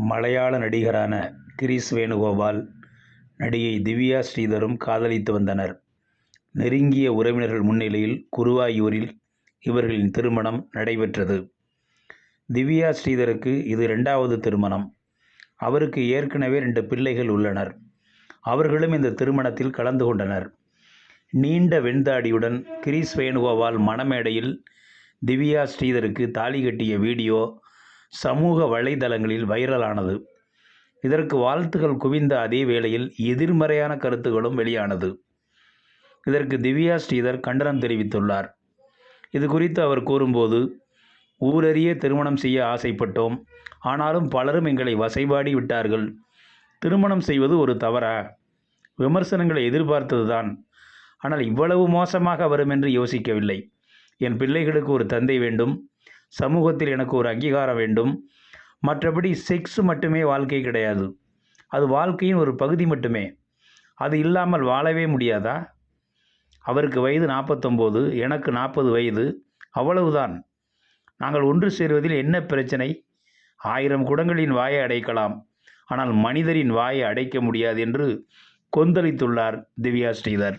மலையாள நடிகரான கிரீஷ் வேணுகோபால் நடிகை திவ்யா ஸ்ரீதரும் காதலித்து வந்தனர். நெருங்கிய உறவினர்கள் முன்னிலையில் குருவாயூரில் இவர்களின் திருமணம் நடைபெற்றது. திவ்யா ஸ்ரீதருக்கு இது ரெண்டாவது திருமணம். அவருக்கு ஏற்கனவே ரெண்டு பிள்ளைகள் உள்ளனர். அவர்களும் இந்த திருமணத்தில் கலந்து கொண்டனர். நீண்ட வெண்தாடியுடன் கிரீஷ் வேணுகோபால் மணமேடையில் திவ்யா ஸ்ரீதருக்கு தாலி கட்டிய வீடியோ சமூக வலைதளங்களில் வைரலானது. இதற்கு வாழ்த்துகள் குவிந்த அதே வேளையில் எதிர்மறையான கருத்துகளும் வெளியானது. இதற்கு திவ்யா ஸ்ரீதர் கண்டனம் தெரிவித்துள்ளார். இது குறித்து அவர் கூறும்போது ஊரறிய திருமணம் செய்ய ஆசைப்பட்டோம். ஆனாலும் பலரும் எங்களை வசைபாடி விட்டார்கள். திருமணம் செய்வது ஒரு தவறா? விமர்சனங்களை எதிர்பார்த்ததுதான் ஆனால் இவ்வளவு மோசமாக வரும் என்று யோசிக்கவில்லை. என் பிள்ளைகளுக்கு ஒரு தந்தை வேண்டும். சமூகத்தில் எனக்கு ஒரு அங்கீகாரம் வேண்டும். மற்றபடி செக்ஸ் மட்டுமே வாழ்க்கை கிடையாது. அது வாழ்க்கையின் ஒரு பகுதி மட்டுமே. அது இல்லாமல் வாழவே முடியாதா? அவருக்கு வயது நாற்பத்தொம்போது எனக்கு நாற்பது வயது. அவ்வளவுதான். நாங்கள் ஒன்று சேருவதில் என்ன பிரச்சனை? ஆயிரம் குடங்களின் வாயை அடைக்கலாம். ஆனால் மனிதரின் வாயை அடைக்க முடியாது என்று கொந்தளித்துள்ளார் திவ்யா ஸ்ரீதர்.